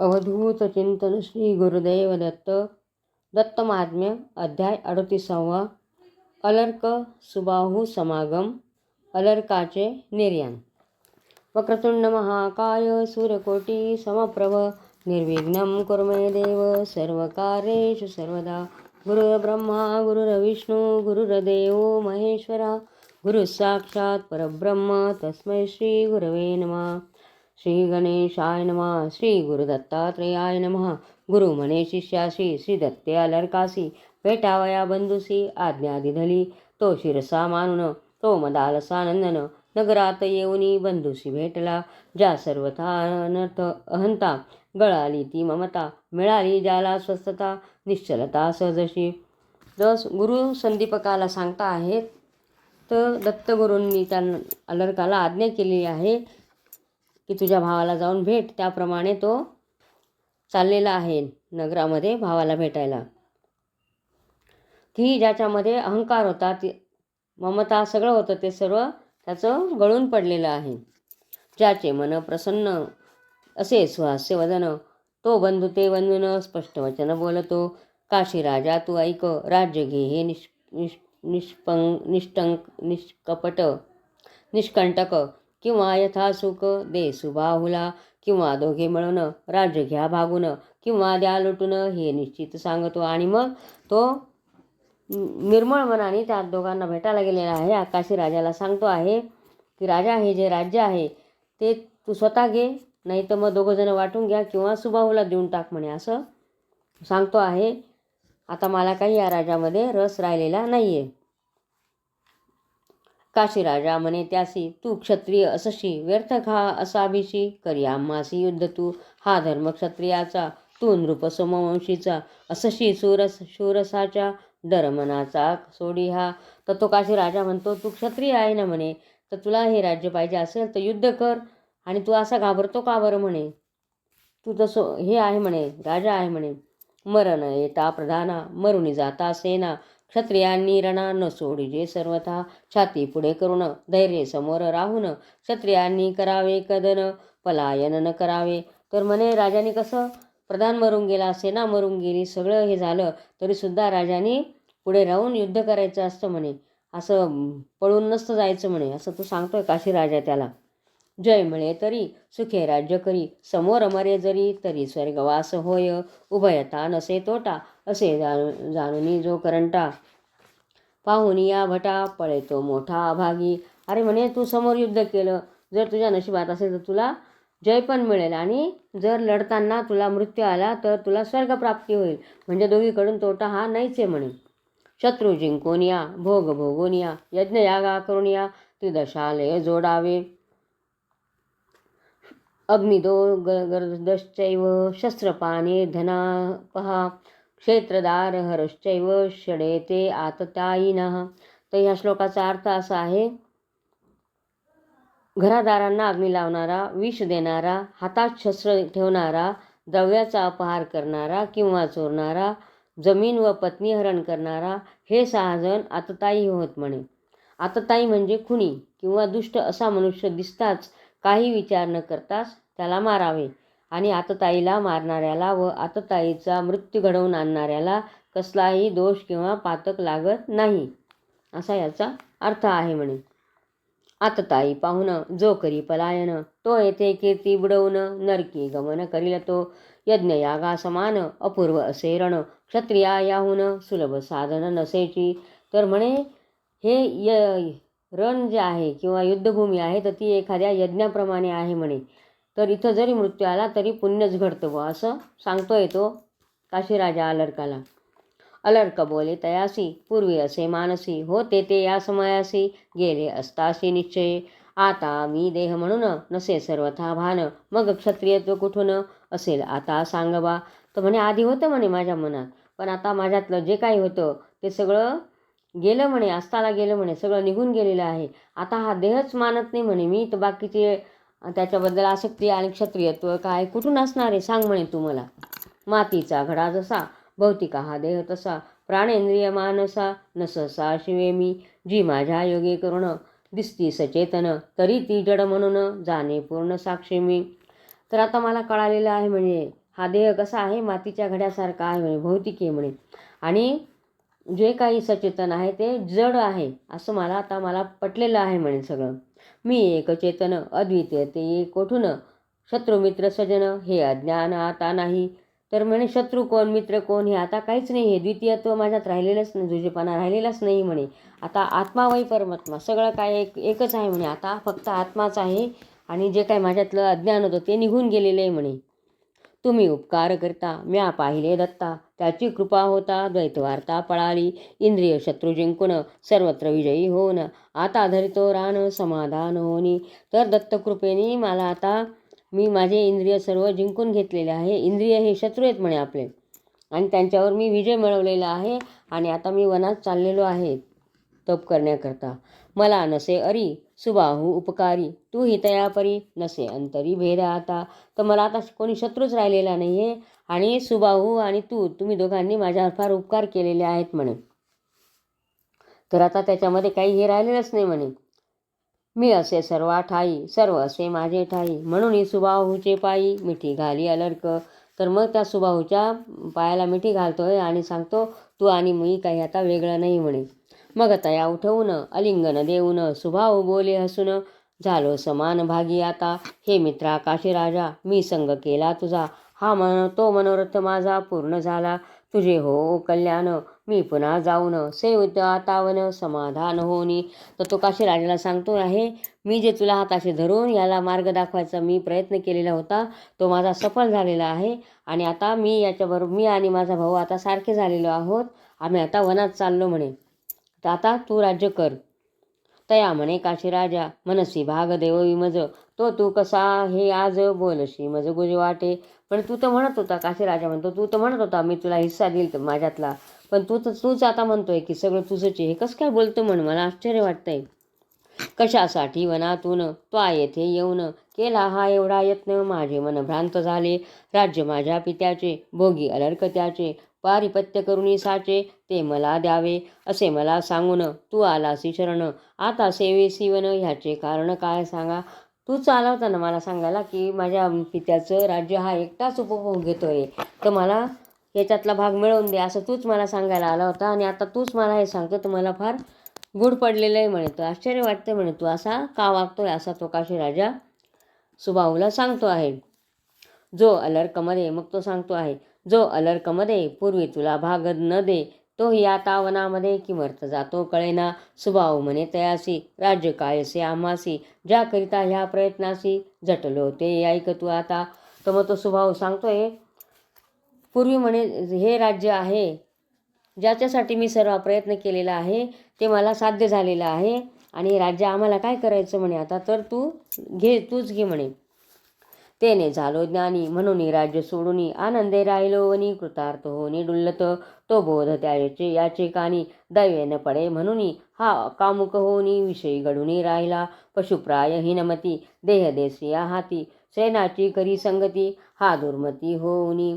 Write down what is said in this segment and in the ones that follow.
अवधूत चिंतन श्री गुरुदेव दत्त दत्त अध्याय अडतीसावा अलर्क सुबाहू समागम अलर्काचे निर्याण वक्रतुंड महाकाय सूर्यकोटी समप्रभ निर्विघ्नं कुरु देव सर्व कार्येषु सर्वदा गुरुर्ब्रह्मा गुरुर्विष्णू गुरुर्देव महेश्वरा गुरुः साक्षात् परब्रह्म तस्मै श्री गुरवे नमः. श्री गणेशाय नमः श्री गुरुदत्तात्रेयाय नमः गुरु शिष्याशी श्री दत्ते अलरकासी भेटावया बंधुसी आज्ञा दिधली तो शिरसा मानून तो मदालसानंदन नगरात येऊनी बंधुसी भेटला ज्या सर्वथा अनर्थ अहंता गळाली ती ममता मिळाली ज्याला स्वस्थता निश्चलता सहजशी. जस गुरु संदीपकाला सांगता आहेत तर दत्तगुरूंनी त्यांना अलर्काला आज्ञा केलेली आहे की तुझ्या भावाला जाऊन भेट. त्याप्रमाणे तो चाललेला आहे नगरामध्ये भावाला भेटायला. की ज्याच्यामध्ये अहंकार होता ती ममता सगळं होतं ते सर्व त्याचं गळून पडलेलं आहे. ज्याचे मन प्रसन्न असे सुहास्य वदन तो बंधू ते बंधून स्पष्ट वचन बोलतो काशी राजा तू ऐक राज्य घे हे निष् निष् निष्पंग निष्टंक निष्कपट निष्कंटक किंवा यथासुख दे सुबाहुला किंवा दोघे मिळून राज्य घ्या भागून किंवा द्या लुटून हे निश्चित सांगतो. आणि मग तो निर्मळ मनाने त्या दोघांना भेटायला गेलेला आहे. आकाशी राजाला सांगतो आहे की राजा हे जे राज्य आहे ते तू स्वतः घे नाही तर मग दोघंजणं वाटून घ्या किंवा सुबाहूला देऊन टाक म्हणे. असं सांगतो आहे. आता मला काही या राज्यामध्ये रस राहिलेला नाही आहे काशी राजा म्हणे त्यासी तू क्षत्रिय असशी व्यर्थ खा असाभिशी करी. आम्हासी युद्ध तू हा धर्म क्षत्रियाचा तू नृप सोमवंशीचा असशी शूरस शूरसाच्या डरमनाचा सोडी हा तर तो काशी राजा म्हणतो तू क्षत्रिय आहे ना म्हणे तर तुला हे राज्य पाहिजे असेल तर युद्ध कर आणि तू असा घाबरतो का बरं म्हणे? तू तसं हे आहे म्हणे राजा आहे म्हणे. मरण येता प्रधाना मरुणी जाता सेना. क्षत्रियांनी रणा न सोडीजे सर्वथा छाती पुढे करून धैर्य समोर राहून क्षत्रियांनी करावे कदन पलायन न करावे. तर म्हणे राजाने कसं प्रधान मरून गेला सेना मरून गेली सगळं हे झालं तरीसुद्धा राजाने पुढे राहून युद्ध करायचं असतं म्हणे. असं पळून नसतं जायचं म्हणे असं तू सांगतोय काशी राजा त्याला. जय मिळे तरी सुखे राज्य करी समोर मरे जरी तरी स्वर्गवास होय. उभयता नसे तोटा असे जाणू जाणूनी जो करंटा. पाहुनी या भटा पळेतो मोठा अभागी अरे म्हणे तू समोर युद्ध केलं. जर तुझ्या नशिबात असेल तर तुला जय पण मिळेल आणि जर लढताना तुला मृत्यू आला तर तुला स्वर्गप्राप्ती होईल. म्हणजे दोघीकडून तोटा हा नाहीच आहे म्हणे. शत्रू जिंकून या भोग भोगून या यज्ञयागा करून या त्रिदशालय जोडावे. अग्निदो गर्दश्चैव शस्त्रपाणे धनापहा क्षेत्रदार हरश्चैव षडेते आततायिनः। तर ह्या श्लोकाचा अर्थ असा आहे घरादारांना अग्नी लावणारा विष देणारा हातात शस्त्र ठेवणारा द्रव्याचा अपहार करणारा किंवा चोरणारा जमीन व पत्नी हरण करणारा हे सहाजण आतताई होत म्हणे. आतताई म्हणजे खुनी किंवा दुष्ट असा मनुष्य दिसताच काही विचार न करताच त्याला मारावे. आणि आतताईला मारणाऱ्याला व आतताईचा मृत्यू घडवून आणणाऱ्याला कसलाही दोष किंवा पातक लागत नाही असा याचा अर्थ आहे म्हणे. आतताई पाहुणं जो करी पलायन तो येथे कीर्ती बुडवून नरकी गमन करील तो. यज्ञयागा समान अपूर्व असे रण क्षत्रिया याहून सुलभ साधन नसेची. तर म्हणे हे य रण जे आहे किंवा युद्धभूमी आहे तर ती एखाद्या यज्ञाप्रमाणे आहे म्हणे. तर इथं जरी मृत्यू आला तरी पुण्यच घडतं व असं सांगतोय तो काशीराजा अलर्काला. अलर्क बोले तयासी पूर्वी असे मानसी होते ते या समयासी गेले असतासी निश्चय. आता मी देह म्हणून नसे सर्वथा भान मग क्षत्रियत्व कुठून असेल आता सांगवा तर म्हणे आधी होतं म्हणे माझ्या मनात पण आता माझ्यातलं जे काही होतं ते सगळं गेलं म्हणे अस्ताला गेलं म्हणे सगळं निघून गेलेलं आहे. आता हा देहच मानत नाही म्हणे मी तर बाकीचे त्याच्याबद्दल आसक्ती आणि क्षत्रियत्व काय कुठून असणार आहे? सांग म्हणे तू मला. मातीचा घडा जसा भौतिक हा देह तसा प्राणेंद्रिय मानसा नससा शिवे मी. जी माझ्या योगे करुण दिसती सचेतन तरी ती जड म्हणून जाणे पूर्ण साक्षी मी. तर आता मला कळालेलं आहे म्हणजे हा देह कसा आहे? मातीच्या घड्यासारखा आहे म्हणे भौतिक आहे म्हणे. आणि जे काही सचेतन आहे ते जड आहे असं मला आता मला पटलेलं आहे म्हणे सगळं. मी एक चेतन अद्वितीय ते कोठून शत्रू मित्र सजन हे अज्ञान आता नाही. तर म्हणे शत्रू कोण मित्र कोण हे आता काहीच नाही हे द्वितीयत्व माझ्यात राहिलेलंच नाही दुजेपणा राहिलेलाच नाही म्हणे. आता आत्मा वै परमात्मा सगळं काय एक एकच आहे म्हणे. आता फक्त आत्माच आहे आणि जे काय माझ्यातलं अज्ञान होतं ते निघून गेलेलं आहे म्हणे. तुम्ही उपकार करता म्या पाहिले दत्ता. त्याची कृपा होता द्वैतवार्ता पळाली. इंद्रिय शत्रू जिंकून सर्वत्र विजयी होऊन आता धरितो रान समाधान होनी. तर दत्तकृपेने मला आता मी माझे इंद्रिय सर्व जिंकून घेतलेले आहे. इंद्रिय हे शत्रू आहेत म्हणे आपले. आणि त्यांच्यावर मी विजय मिळवलेला आहे आणि आता मी वनात चाललेलो आहे तप करण्याकरता. मला नसे अरी सुबाहू उपकारी. तू हितयापरी नसे अंतरी भेद आता. तर मला आता कोणी शत्रूच राहिलेला नाही आहे आणि सुबाहू आणि तू तुम्ही दोघांनी माझ्यावर फार उपकार केलेले आहेत म्हणे. तर आता त्याच्यामध्ये काही हे राहिलेलंच नाही म्हणे. मी असे सर्व ठाई सर्व असे माझे ठाई. म्हणून ही सुबाहूचे पायी मिठी घाली अलर्क. तर मग त्या सुबाहूच्या पायाला मिठी घालतोय आणि सांगतो तू आणि मी काही आता वेगळं नाही म्हणे. मग तया उठवून अलिंगन देऊन सुभाव बोले हसून झालो समान भागी आता. हे मित्रा काशी राजा मी संग केला तुझा. हा मन तो मनोरथ माझा पूर्ण झाला. तुझे हो कल्याण मी पुन्हा जाऊन सेवित आतावन समाधान होनी तर तो काशी राजाला सांगतो आहे मी जे तुला हाताशी धरून याला मार्ग दाखवायचा मी प्रयत्न केलेला होता तो माझा सफल झालेला आहे. आणि आता मी याच्याबरोबर मी आणि माझा भाऊ आता सारखे झालेलो आहोत. आम्ही आता वनात चाललो म्हणे. आता तू राज्य कर. तया म्हणे काशी राजा मनसी भाग देव विमज. तो तू कसा हे आज? बोलशी मज गुज वाटे. पण तू तर म्हणत होता काशी राजा म्हणतो तू तर म्हणत होता मी तुला हिस्सा देईल तर माझ्यातला. पण तू तर तूच आता म्हणतोय की सगळं तुझंच हे कसं काय बोलतो म्हण? मला आश्चर्य वाटतंय. कशासाठी वनातून तो येथे येऊन केला हा एवढा यत्न? माझे मन भ्रांत झाले. राज्य माझ्या पित्याचे भोगी अलर्क त्याचे. पारिपत्य करुणी साचे ते मला द्यावे असे मला सांगून तू आलासी शरण. आता सेवे सिवन ह्याचे कारण काय सांगा? तू चालवता ना मला सांगायला की माझ्या पित्याचं राज्य हा एकटाच उपभोग घेतो आहे तर मला याच्यातला भाग मिळवून दे असं तूच मला सांगायला आला होता आणि आता तूच मला हे सांगतो तर मला फार गुड पडलेलं आहे म्हणे तो. आश्चर्य वाटतं म्हणे तू असा का वागतोय असा तो काशी राजा सुभाऊला सांगतो आहे. जो अलर्कमध्ये मग तो सांगतो आहे जो अलर्कमध्ये पूर्वी तुला भाग न दे तो या तावनामध्ये किमर्थ जातो कळेना. स्वभाव म्हणे तयासी राज्य कायसे आम्हासी? ज्याकरिता ह्या प्रयत्नासी झटलो ते ऐक तू आता. तर मग तो सुभाव सांगतोय पूर्वी म्हणे हे राज्य आहे ज्याच्यासाठी मी सर्व प्रयत्न केलेला आहे ते मला साध्य झालेलं आहे. आणि राज्य आम्हाला काय करायचं म्हणे आता? तर तू घे तूच घे म्हणे. तेने झालो ज्ञानी म्हणून राज्य सोडून आनंदे राहिलो वनी कृतार्थ होनी डुल्लत तो बोध त्याचे याचे कानी दैवेन पडे म्हणून हा कामुक होनी विषयी घडून राहिला. पशुप्राय हिनमती देह देसिया हाती सेनाची करी संगती हा दुर्मती होऊनी.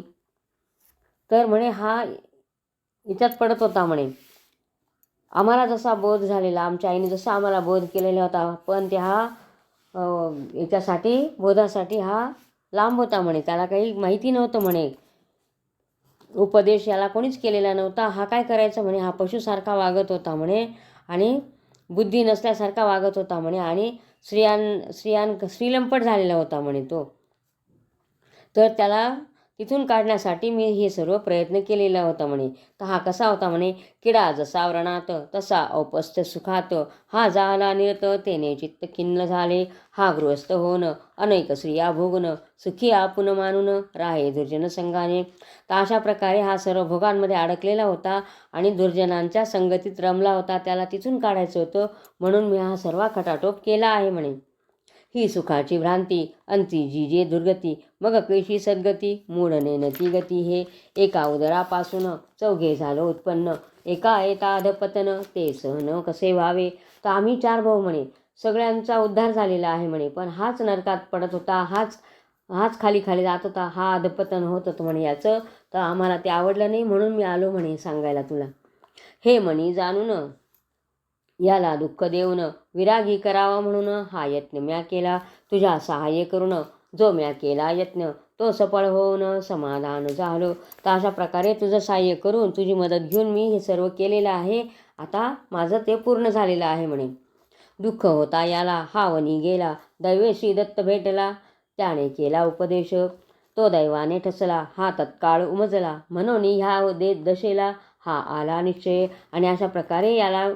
तर म्हणे हा याच्यात पडत होता म्हणे. आम्हाला जसा बोध झालेला आमच्या आईने जसा आम्हाला बोध केलेला होता पण त्या हा याच्यासाठी बोधासाठी हा लांब होता म्हणे. त्याला काही माहिती नव्हतं म्हणे. उपदेश याला कोणीच केलेला नव्हता. हा काय करायचा म्हणे? हा पशुसारखा वागत होता म्हणे. आणि बुद्धी नसल्यासारखा वागत होता म्हणे. आणि स्त्रियां स्त्रियां श्रीलंपट झालेला होता म्हणे तो. तर त्याला तिथून काढण्यासाठी मी हे सर्व प्रयत्न केलेला होता म्हणे. तर हा कसा होता म्हणे? किडा जसा व्रणात तसा औपस्थ सुखात. हा झाला निरत तेने चित्त खिन्न झाले. हा गृहस्थ होन अनेक स्त्रिया भोगन सुखी आपुन मानून राहे दुर्जन संघाने. तर अशा प्रकारे हा सर्व भोगांमध्ये अडकलेला होता आणि दुर्जनांच्या संगतीत रमला होता. त्याला तिथून काढायचं होतं. म्हणून मी हा सर्व खटाटोप केला आहे म्हणे. ही सुखाची भ्रांती अंती जी जे दुर्गती मग कैशी सद्गती मूढने नती गती हे. एका उदरापासून चौघे झालो उत्पन्न एका येता अधपतन ते सहन कसे व्हावे? तर आम्ही चार भाऊ म्हणे. सगळ्यांचा उद्धार झालेला आहे म्हणे पण हाच नरकात पडत होता हाच हाच खाली खाली जात होता हा अधपतन होत होतं म्हणे याचं. तर आम्हाला ते आवडलं नाही म्हणून मी आलो म्हणे सांगायला तुला. हे म्हणी जाणून याला दुःख देऊन विरागी करावा म्हणून हा यत्न म्या केला. तुझ्या सहाय्य करून जो म्या केला यत्न तो सफळ होऊन समाधान झालो. तर अशा प्रकारे तुझं सहाय्य करून तुझी मदत घेऊन मी हे सर्व केलेलं आहे. आता माझं ते पूर्ण झालेलं आहे म्हणे. दुःख होता याला हा वनी गेला दैवेशी दत्त भेटला. त्याने केला उपदेश. तो दैवाने ठसला. हा तत्काळ उमजला. म्हणून ह्या दे दशेला हा आला निश्चय. आणि अशा प्रकारे याला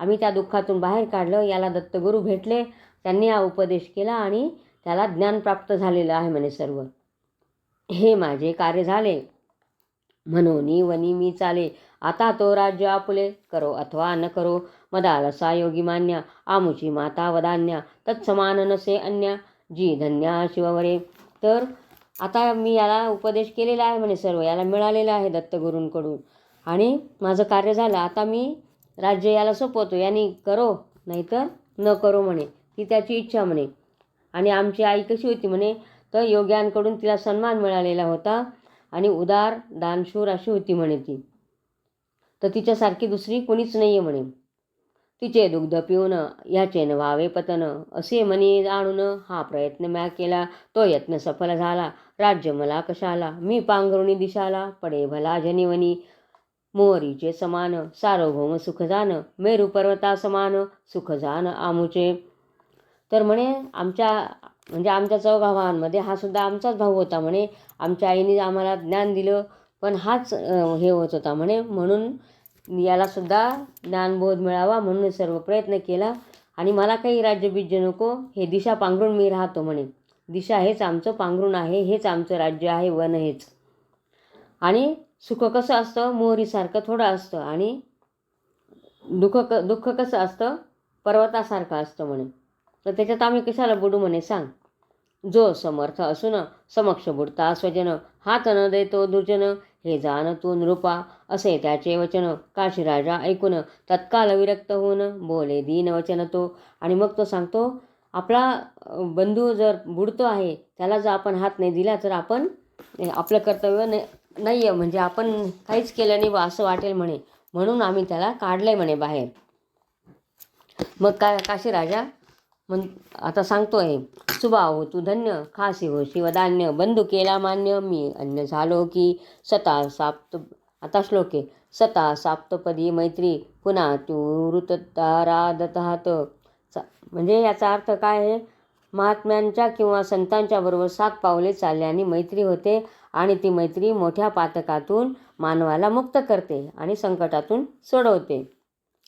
आम्ही त्या दुःखातून बाहेर काढलं याला दत्तगुरू भेटले त्यांनी हा उपदेश केला आणि त्याला ज्ञान प्राप्त झालेलं आहे म्हणे सर्व. हे माझे कार्य झाले. म्हणून वनी मी चाले. आता तो राज्य आपुले करो अथवा न करो. मदालसा योगी मान्य आमुची माता वदान्या तत्समान नसे अन्या जी धन्या शिववरे तर आता मी याला उपदेश केलेला आहे म्हणे सर्व याला मिळालेलं आहे दत्तगुरूंकडून. आणि माझं कार्य झालं. आता मी राज्य याला सोपवतो. यांनी करो नाहीतर न करो म्हणे. ती त्याची इच्छा म्हणे. आणि आमची आई कशी होती म्हणे? तर योग्यांकडून तिला सन्मान मिळालेला होता आणि उदार दानशूर अशी होती म्हणे ती. तर तिच्यासारखी दुसरी कोणीच नाही आहे म्हणे. तिचे दुग्ध पिऊन याचे न व्हावे पतन असे म्हणे आणून हा प्रयत्न म्या केला. तो यत्न सफल झाला. राज्य मला कशाला? मी पांघरुणी दिशाला. पडे भला जनिवनी. मोहरीचे समान सार्वभौम सुखजान मेरू पर्वता समान सुखजान आमुचे. तर म्हणे आमच्या म्हणजे आमच्या चौघा हा सुद्धा आमचाच भाऊ होता म्हणे. आमच्या आईने आम्हाला ज्ञान दिलं पण हाच हे होत होता म्हणे. म्हणून यालासुद्धा ज्ञानबोध मिळावा म्हणून सर्व प्रयत्न केला. आणि मला काही राज्यबीज्य नको हे दिशा पांघरून मी राहतो म्हणे. दिशा हेच आमचं पांघरून आहे हेच आमचं राज्य आहे वन हेच. आणि सुख कसं असतं? मोहरीसारखं थोडं असतं आणि दुःख क दुःख कसं असतं? पर्वतासारखं असतं म्हणे. तर त्याच्यात आम्ही कशाला बुडू म्हणे? सांग. जो समर्थ असून समक्ष बुडता स्वजन हात न देतो दुर्जन हे जाण तू नृपा. असे त्याचे वचन काशीराजा ऐकून तत्काल विरक्त होऊन बोले दीन वचन तो. आणि मग तो सांगतो आपला बंधू जर बुडतो आहे त्याला जर आपण हात नाही दिला तर आपण आपलं कर्तव्य नाही नाही आहे म्हणजे आपण काहीच केलं नाही बा असं वाटेल म्हणे. म्हणून आम्ही त्याला काढलं आहे म्हणे बाहेर. मग का काशीराजा म्हण आता सांगतोय सुभाव हो, तू धन्य खासी हो शिवधान्य बंधू केला मान्य मी अन्य झालो की सता साप्त आता श्लोके सता साप्तपदी मैत्री पुन्हा तू ऋततारादतात म्हणजे याचा अर्थ काय आहे? महात्म्यांच्या किंवा संतांच्या बरोबर सात पावले चालल्याने मैत्री होते. आणि ती मैत्री मोठ्या पातकातून मानवाला मुक्त करते आणि संकटातून सोडवते.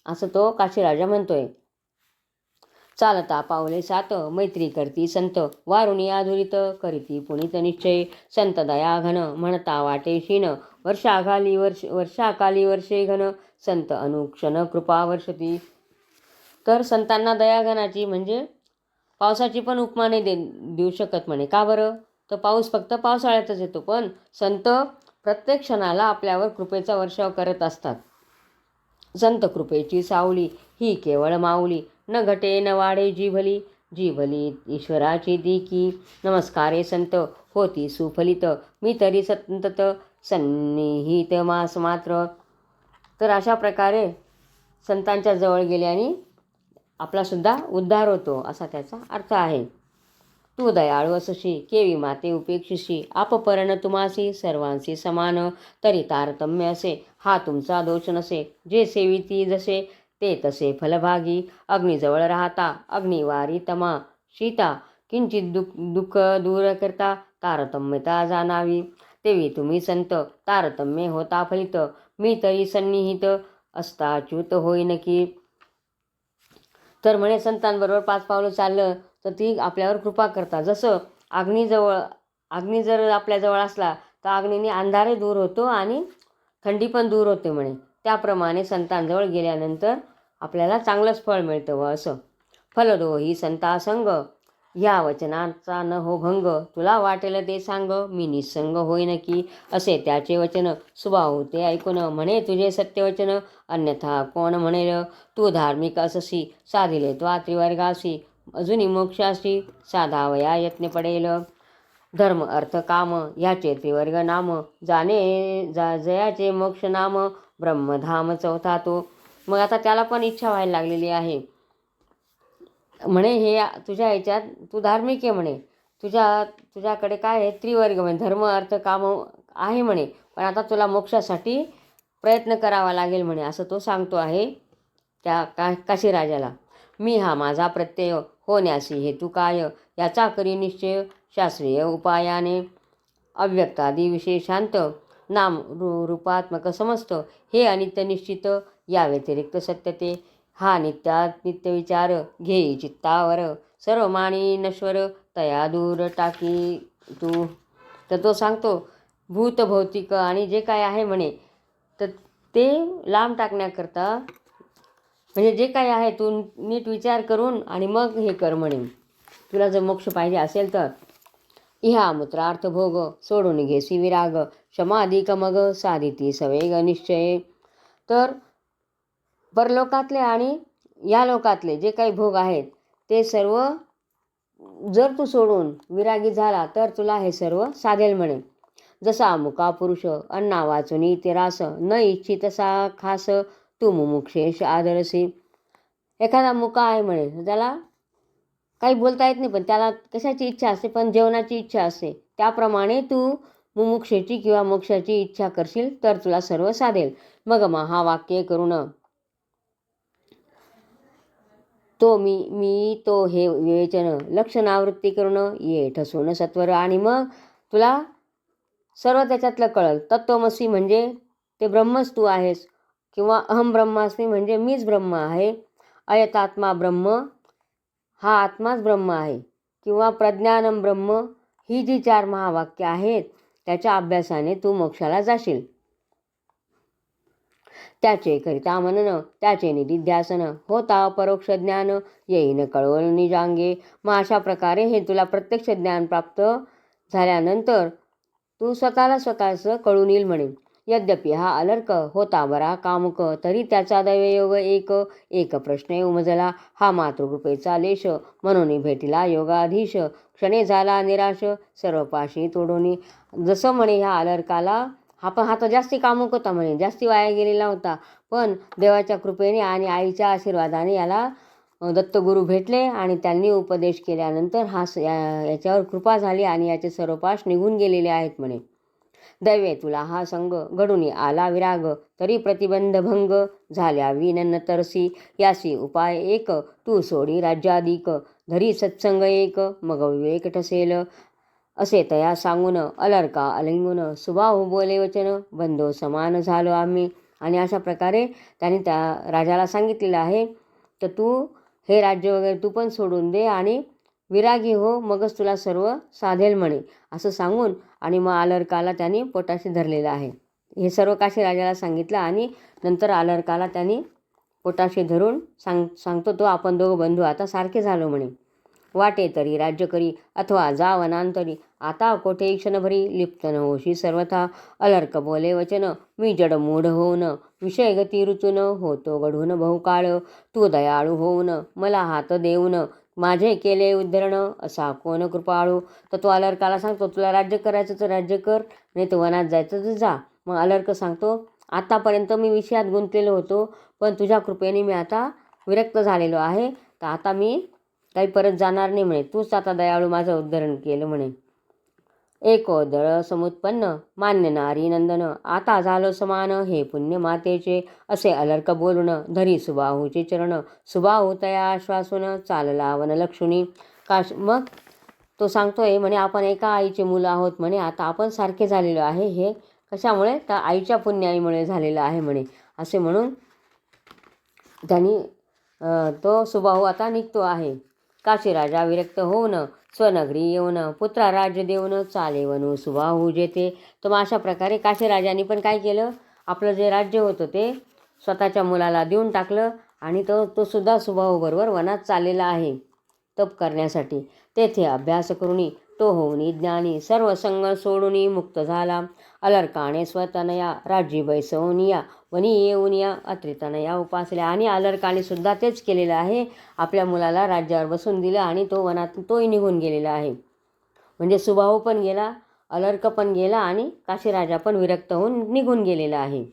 असं तो काशीराजा म्हणतोय. चालता पावले सात मैत्री करती संत. वारुणी आधुरित करीती पुणित निश्चय. संत दया घन म्हणता वाटे शीन वर्षाखाली वर्ष वर्षाकाली वर्षे घन. संत अनुक्षण कृपा वर्षती. तर संतांना दयाघनाची म्हणजे पावसाची पण उपमा नाही दे देऊ शकत म्हणे. का बरं? तर पाऊस फक्त पावसाळ्यातच येतो पण संत प्रत्येक क्षणाला आपल्यावर कृपेचा वर्षाव करत असतात. संत कृपेची सावली ही केवळ माऊली न घटे न वाढे जी भली जी भली ईश्वराची दिकी. नमस्कारे संत होती सुफलित मी तरी संतत सन्निहित मास मात्र. तर अशा प्रकारे संतांच्या जवळ गेल्याने आपलासुद्धा उद्धार होतो असा त्याचा अर्थ आहे. तू दयाळू असशी केवी माते उपेक्षिशी आपपरण तुम्हासी सर्वांशी समान तरी तारतम्य असे हा तुमचा दोष नसे जे सेविती जसे ते तसे फलभागी. अग्नीजवळ राहता अग्निवारी तमा शीता किंचित दुःख दुःख दूर करता तारतम्यता जाणावी. तेवी तुम्ही संत तारतम्य होता फलित मी तरी सन्निहित असता च्युत होईन की. तर म्हणे संतांबरोबर पाच पावलं चाललं तर ती आपल्यावर कृपा करतात. जसं अग्नीजवळ अग्नी जर आपल्याजवळ असला तर अग्नीने अंधारही दूर होतो आणि थंडी पण दूर होते म्हणे. त्याप्रमाणे संतांजवळ गेल्यानंतर आपल्याला चांगलंच फळ मिळतं व असं. फलदो ही संतासंग या वचनाचा न हो भंग. तुला वाटेल ते सांग मी निसंग होईन की? असे त्याचे वचन सुभा ते ऐकून म्हणे तुझे सत्यवचन अन्यथा कोण म्हणेल? तू धार्मिक अससी साधिले तू त्रिवर्गासी अजूनही मोक्षाशी साधावया यत्न पडेल. धर्म अर्थ काम ह्याचे त्रिवर्ग नाम. जाणे जा जयाचे मोक्ष नाम. ब्रह्मधाम चौथा तो. मग आता त्याला पण इच्छा व्हायला लागलेली आहे. म्हणे हे तुझ्या ह्याच्यात तू धार्मिक आहे म्हणे. तुझ्या तुझ्याकडे काय आहे? त्रिवर्ग म्हणजे धर्म अर्थ काम आहे म्हणे. पण आता तुला मोक्षासाठी प्रयत्न करावा लागेल म्हणे. असं तो सांगतो आहे त्या का काशीराजाला. मी हा माझा प्रत्यय होण्यासी हेतू काय? याचा करी निश्चय शास्त्रीय उपायाने अव्यक्तादी विशेषांत नाम रू रूपात्मक समजतं हे अनित्य निश्चित या व्यतिरिक्त सत्यते. हा नित्यात नित्य विचार घेई चित्तावर सर्व माणी नश्वर तया दूर टाकी तू. तर तो सांगतो भूत भौतिक आणि जे काय आहे म्हणे तर ते लांब टाकण्याकरता म्हणजे जे काही आहे तू नीट विचार करून आणि मग हे कर म्हणे तुला जर मोक्ष पाहिजे असेल तर. इहा मूत्रार्थ भोग सोडून घेसी विराग क्षमाधिक मग साधिती सवेग निश्चय. तर परलोकातले आणि या लोकातले जे काही भोग आहेत ते सर्व जर तू सोडून विरागी झाला तर तुला हे सर्व साधेल म्हणे जसा मुका पुरुष अन्ना वाचुनी ते रास न इच्छित सा खास तू मुमुक्षेश आदरसी. एखादा मुका आहे म्हणे त्याला काही बोलता येत नाही पण त्याला कशाची इच्छा असते पण जेवणाची इच्छा असते. त्याप्रमाणे तू मुमुक्षेची किंवा मोक्षाची इच्छा करशील तर तुला सर्व साधेल. मग मा हा वाक्य करून तो मी मी तो हे विवेचन लक्षणावृत्ती करून ये ठसून सत्वर. आणि मग तुला सर्व त्याच्यातलं कळल. तत्वमसी म्हणजे ते ब्रह्मच तू आहेस. किंवा अहम ब्रह्मास्मी म्हणजे मीच ब्रह्म आहे अयतात्मा ब्रह्म हा आत्माच ब्रह्म आहे. किंवा प्रज्ञानम ब्रह्म ही जी चार महावाक्य आहेत त्याच्या अभ्यासाने तू मोक्षाला जाशील. त्याचे करिता मनन त्याचे निधिध्यासन होता परोक्ष ज्ञान येईन कळवळ निजांगे. मग अशा प्रकारे हे तुला प्रत्यक्ष ज्ञान प्राप्त झाल्यानंतर तू स्वतःला स्वतःचं कळून येईल म्हणे यद्यपि हा अलर्क होता बरा कामुक तरी त्याचा दैवयोग एक एक प्रश्न उमजला हा मातृकृपेचा लेश म्हणून भेटिला योगाधीश. क्षणे झाला निराश सर्व पाशी तोडून. जसं म्हणे ह्या अलर्काला हा पण हा तर जास्ती कामुक होता म्हणे जास्ती वाया गेलेला होता. पण देवाच्या कृपेने आणि आईच्या आशीर्वादाने याला दत्तगुरू भेटले आणि त्यांनी उपदेश केल्यानंतर हा स- या- याच्यावर कृपा झाली आणि याचे सर्व पाश निघून गेलेले आहेत म्हणे. दैवे तुला हा संग घडून आला विराग तरी प्रतिबंध भंग झाल्या विनन तरसी. यासी उपाय एक तू सोडी राज्याधिक. धरी सत्संग एक मग विवेक ठसेल. असे तया सांगून अलर्का अलिंगून सुभाव बोले वचन. बंधो समान झालो आम्ही. आणि अशा प्रकारे त्यांनी त्या राजाला सांगितलेलं आहे तर तू हे राज्य वगैरे तू पण सोडून दे आणि विरागी हो मगच तुला सर्व साधेल म्हणे असं सांगून आणि मग आलर्काला त्यांनी पोटाशी धरलेलं आहे. हे सर्व काशी राजाला सांगितलं आणि नंतर आलर्काला त्यांनी पोटाशी धरून सांग सांगतो तो आपण दोघं बंधू आता सारखे झालो म्हणे. वाटे तरी राज्य करी अथवा जा वनांतरी आता कोठे क्षणभरी लिप्त न होशी सर्वथा अलर्क बोले वचन मी जड मूढ होऊन विषय गती रुचून होतो घडून बहुकाळ तू दयाळू होऊन मला हात देऊन माझे केले उद्धरण असा कोण कृपाळू? तर तो अलर्काला सांगतो तुला राज्य करायचं तर राज्य कर नाही तर वनात जायचं तर जा. मग अलर्क सांगतो आतापर्यंत मी विषयात गुंतलेलो होतो पण तुझ्या कृपेने मी आता विरक्त झालेलो आहे. तर आता मी काही परत जाणार नाही म्हणे. तूच आता दयाळू माझं उद्धरण केलं म्हणे. एकोदर समुत्पन्न मान्य नारी नंदन. आता झालं समान हे पुण्य मातेचे. असे अलर्क बोलून धरी सुबाहूचे चरण. सुबाहू तया आश्वासून चालला वनलक्ष्मी काश मग? तो सांगतोय म्हणे आपण एका आईचे मुलं आहोत म्हणे. आता आपण सारखे झालेलो आहे. हे कशामुळे? तर आईच्या पुण्याईमुळे झालेलं आहे म्हणे. असे म्हणून त्यांनी तो सुबाहू आता निघतो आहे. काशीराजा विरक्त होऊन स्वनगरी येऊन पुत्रा राज्य देऊन चाले सुभा होऊ जेते. तर मग अशा प्रकारे काशीराजांनी पण काय केलं? आपलं जे राज्य होतं ते स्वतःच्या मुलाला देऊन टाकलं आणि तो तो सुद्धा सुबाहूबरोबर वनात चाललेला आहे तप करण्यासाठी. तेथे अभ्यास करुणी तो होऊनी ज्ञानी सर्व संग सोडूनी मुक्त झाला. अलर्काने स्वतनया राज्य बैसवनिया वनी येऊनिया अत्रितनया उपासल्या. आणि अलर्काने सुद्धा तेच केलेलं आहे. आपल्या मुलाला राज्यावर बसून दिलं आणि तो वनात तोही निघून गेलेला आहे. म्हणजे सुबाहू पण गेला अलर्क पण गेला आणि काशीराजा पण विरक्त होऊन निघून गेलेला आहे.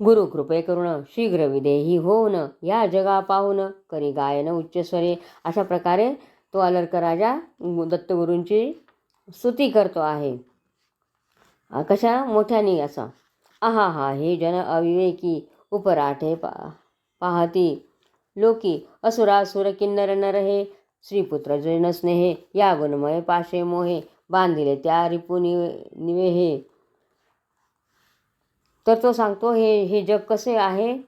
गुरु कृपे करुण शीघ्र विदेही होऊन या जगा पाहून करी गायन उच्चस्वरे अशा प्रकारे तो अलर्क राजा दत्तगुरूंची स्तुती करतो आहे. कशा? मोठ्याने असा आहा हा हे जन अविवेकी उपराठे पा पाहती. लोकी असुरासुर किन्नर नर हे श्रीपुत्र जैन स्नेहे या गुणमय पाशे मोहे बांधिले त्या रिपू निवे निवे हे. तर तो सांगतो हे हे जग कसे आहे?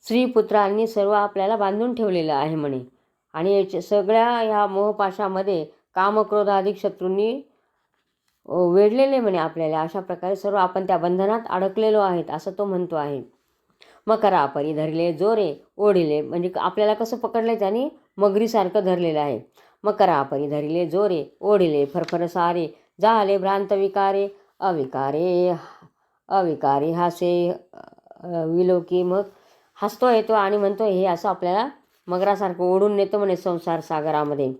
स्त्रीपुत्रांनी सर्व आपल्याला बांधून ठेवलेलं आहे म्हणे. आणि याच्या सगळ्या ह्या मोहपाशामध्ये कामक्रोधाधिक शत्रूंनी वेढलेले म्हणे आपल्याला. अशा प्रकारे सर्व आपण त्या बंधनात अडकलेलो आहेत असं तो म्हणतो आहे. मकरा आपरी धरले जोरे ओढिले. म्हणजे आपल्याला कसं पकडलं त्यांनी मगरीसारखं धरलेलं आहे. मकरा आपरी धरले जोरे ओढिले फरफर सारे झाले भ्रांत विकारे अविकारे अविकारी हासे विलोकी. मग हसतो येतो आणि म्हणतो हे असं आपल्याला मगरासारखं ओढून नेतो म्हणे संसार सागरामध्ये.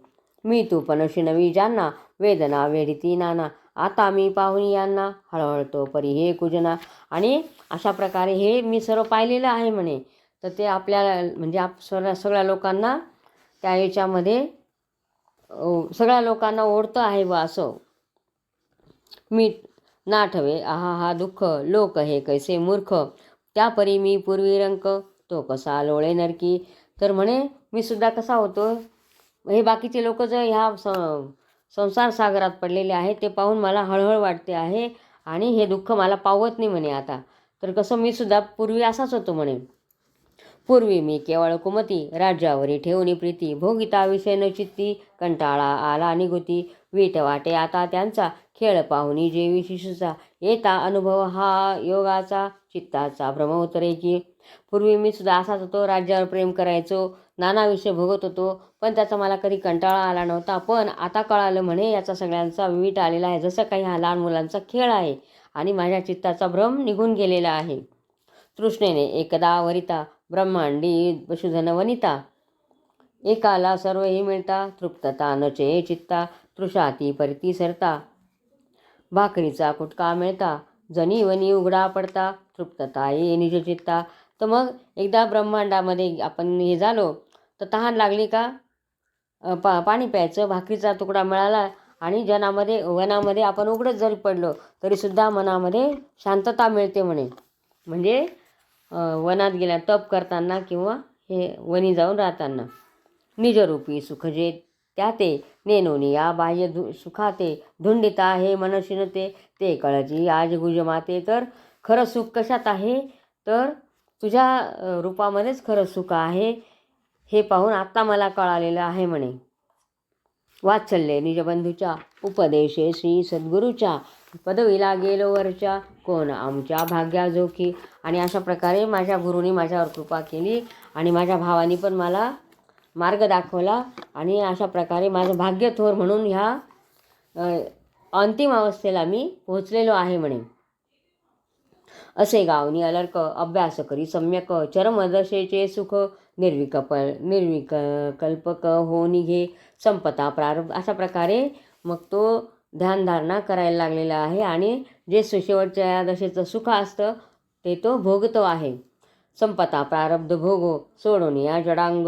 मी तू पण अशी नवी ज्यांना वेदना वेढिती नाना. आता मी पाहुणी यांना हळहळतो परी हे कुजना आणि अशा प्रकारे हे मी सर्व पाहिलेलं आहे म्हणे. तर ते आपल्याला म्हणजे आप सगळ्या सगळ्या लोकांना त्या याच्यामध्ये सगळ्या लोकांना ओढतं आहे व असं. मी नाठवे आहा हा दुःख लोक हे कैसे मूर्ख. त्यापरी मी पूर्वी रंक तो कसा लोळे नरकी. तर म्हणे मी सुद्धा कसा होतो? हे बाकीचे लोक जर ह्या स संसार सागरात पडलेले आहे ते पाहून मला हळहळ वाटते आहे आणि हे दुःख मला पावत नाही म्हणे आता. तर कसं मी सुद्धा पूर्वी असाच होतो म्हणे. पूर्वी मी केवळ कुमती राज्यावरी ठेवणी प्रीती भोगिता विषय न चित्ती कंटाळा आला निगुती वीट वाटे आता त्यांचा खेळ पाहुणी जेवी शिशूचा येता अनुभव हा योगाचा चित्ताचा भ्रम उतरे की पूर्वी मी सुद्धा असाच होतो राज्यावर प्रेम करायचो नाना विषय भोगत होतो पण त्याचा मला कधी कंटाळा आला नव्हता. पण आता कळालं म्हणे याचा सगळ्यांचा विविट आलेला आहे. जसं काही हा लहान मुलांचा खेळ आहे आणि माझ्या चित्ताचा भ्रम निघून गेलेला आहे. तृष्णेने एकदा वरिता ब्रह्मांडी पशुधन वनिता एकाला सर्व हे मिळता. तृप्तता नचे चित्ता तृषाती परती सरता. भाकरीचा कुटका मिळता. जनी वनी उघडा पडता. तृप्तता ये निज चित्ता. तर मग एकदा ब्रह्मांडामध्ये आपण हे झालो तर तहान लागली का? पा पाणी प्यायचं भाकरीचा तुकडा मिळाला आणि जनामध्ये वनामध्ये आपण उघडत जरी पडलो तरीसुद्धा मनामध्ये शांतता मिळते म्हणे. म्हणजे वनात गेल्या तप करताना किंवा हे वनी जाऊन राहताना. निजरूपी सुख जे त्या ते नेनोनी या बाह्य धु सुखाते धुंडिता हे मनशिनते ते कळजी आज गुजमाते. तर खरं सुख कशात आहे? तर तुझ्या रूपामध्येच खरं सुख आहे हे पाहून आत्ता मला कळालेलं आहे म्हणे. वात्सल्य निजबंधूच्या उपदेशे श्री सद्गुरूच्या पदवीला गेलो वरच्या. कोण आमच्या भाग्याजोखी आणि अशा प्रकारे माझ्या गुरुनी माझ्यावर कृपा केली आणि माझ्या भावानी पण मला मार्ग दाखवला आणि अशा प्रकारे माझं भाग्य थोर म्हणून ह्या अंतिम अवस्थेला मी पोहोचलेलो आहे म्हणे. असे गावनी अलर्क अभ्यास करी सम्यक चरमदशेचे सुख निर्विकप निर्विक कल्पक हो निघे संपता प्रारंभ अशा प्रकारे मग तो ध्यानधारणा करायला लागलेला आहे आणि जे सुशेवटच्या दशेचं सुख असतं ते तो भोगतो आहे. संपता प्रारब्ध भोगो सोडोनी या जडांग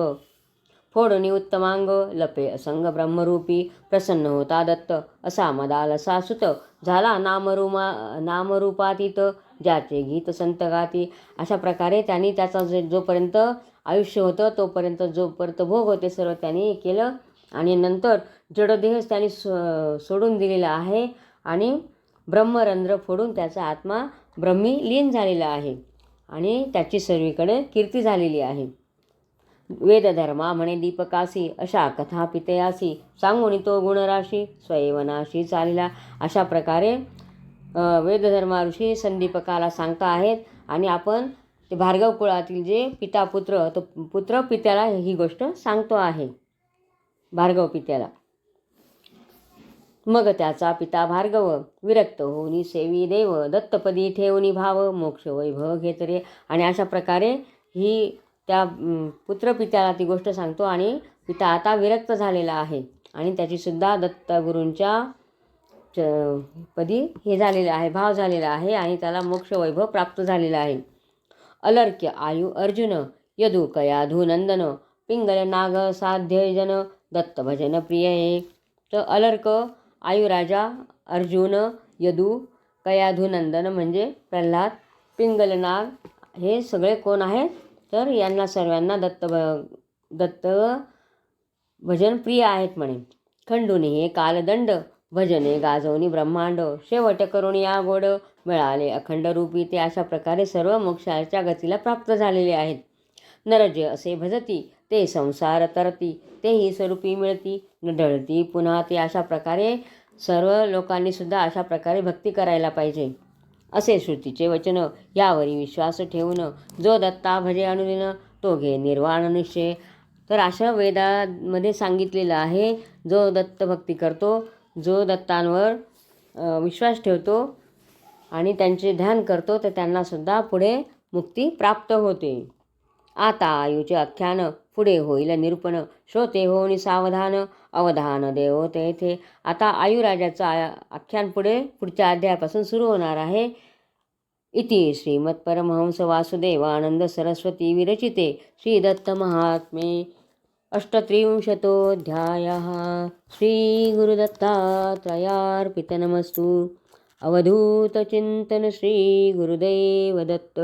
फोडोनी उत्तमांग लपे असंग ब्रह्मरूपी प्रसन्न होता दत्त असा मदाल असा सुत झाला नामरूमा नामरूपातीत ज्याचे गीत संत गाती. अशा प्रकारे त्यांनी त्याचा जे जोपर्यंत आयुष्य होतं तोपर्यंत जोपर्यंत भोग होते सर्व त्यांनी केलं. आणि नंतर जडदेहच त्यांनी सो सोडून दिलेला आहे आणि ब्रह्मरंध्र फोडून त्याचा आत्मा ब्रह्मी लीन झालेला आहे आणि त्याची सर्वीकडे कीर्ती झालेली आहे. वेदधर्मा म्हणे दीपकासी अशा कथा पितयासी सांगून तो गुणराशी स्वयंवनाशी चालला. अशा प्रकारे वेदधर्मा ऋषी संदीपकाला सांगता आहेत. आणि आपण ते भार्गव कुळातील जे पिता पुत्र तो पुत्र पित्याला ही गोष्ट सांगतो आहे. भार्गव पित्याला. मग त्याचा पिता भार्गव विरक्त होऊनी सेवी देव दत्तपदी ठेवणी भाव मोक्ष वैभव घेतरे आणि अशा प्रकारे ही त्या पुत्र पुत्रपित्याला ती गोष्ट सांगतो. आणि पिता आता विरक्त झालेला आहे. आणि त्याचीसुद्धा दत्तगुरूंच्या च पदी हे झालेलं आहे भाव झालेला आहे आणि त्याला मोक्ष वैभव प्राप्त झालेला आहे. अलर्क्य आयु अर्जुन यदु कया पिंगल नाग साध्य जन दत्त भजन प्रिय हे तर अलर्क आयुराजा अर्जुन यदू कयाधुनंदन म्हणजे प्रल्हाद पिंगलनाग हे सगळे कोण आहेत? तर यांना सर्वांना दत्त भ दत्त भजन प्रिय आहेत म्हणे. खंडुनी हे कालदंड भजने गाजवणी ब्रह्मांड शेवट करून या गोड मिळाले. अखंड रूपी ते अशा प्रकारे सर्व मोक्षाच्या गतीला प्राप्त झालेले आहेत. नरज्य असे भजती ते संसार तरती तेही स्वरूपी मिळती. न ढळती पुन्हा ते अशा प्रकारे सर्व लोकांनी सुद्धा अशा प्रकारे भक्ती करायला पाहिजे. असे श्रुतीचे वचन यावरी विश्वास ठेवून जो दत्ता भजे अनुदिन तो घे निर्वाण निश्चय. तर अशा वेदामध्ये सांगितलेलं आहे जो दत्त भक्ती करतो जो दत्तांवर विश्वास ठेवतो आणि त्यांचे ध्यान करतो तर त्यांनासुद्धा पुढे मुक्ती प्राप्त होते. आता आयुचे आख्यान पुढे होईल निरूपण. श्रोते होऊन सावधान अवधान देव तेथे. आता आयुराजाचं आ आख्यान पुढे पुढच्या अध्यायापासून सुरू होणार आहे. इति श्रीमत्परमहंस वासुदेवानंद सरस्वती विरचिते. श्रीदत्त महात्मे अष्टत्रिंशतोऽध्यायः श्रीगुरुदत्तात्रयार्पितनमस्तु। अवधूतचिन्तन श्रीगुरुदेवदत्त।